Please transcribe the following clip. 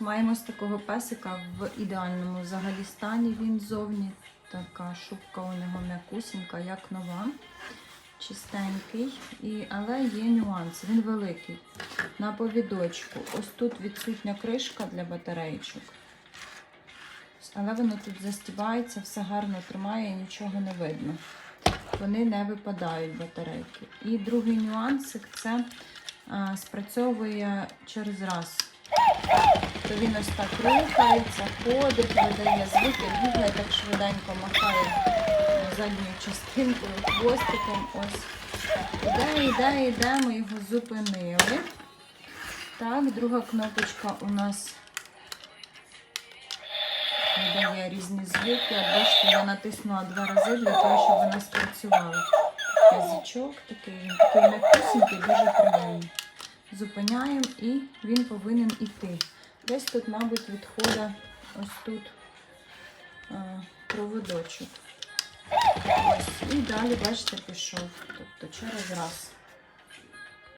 Маємо з такого песика в ідеальному взагалі стані. Він зовні. Така шубка у нього м'якусінька, як нова. Чистенький, і, але є нюанс, він великий. На повідочку. Ось тут відсутня кришка для батарейчок. Але воно тут застібається, все гарно тримає і нічого не видно. Вони не випадають батарейки. І другий нюансик це а, спрацьовує через раз. То він ось так рухається, ходить, видає звуки, бігає так швиденько, махає задньою частинкою, хвостиком. Ось. Іде, іде, іде, ми його зупинили. Так, друга кнопочка у нас видає різні звуки. Бачите, я натиснула два рази для того, щоб вона спрацювала. Язичок такий, він такий м'якусенький, дуже приємний. Зупиняємо і він повинен іти. Десь тут, мабуть, відходить ось тут проводочок. Ось. І далі, бачите, пішов. Тобто через раз.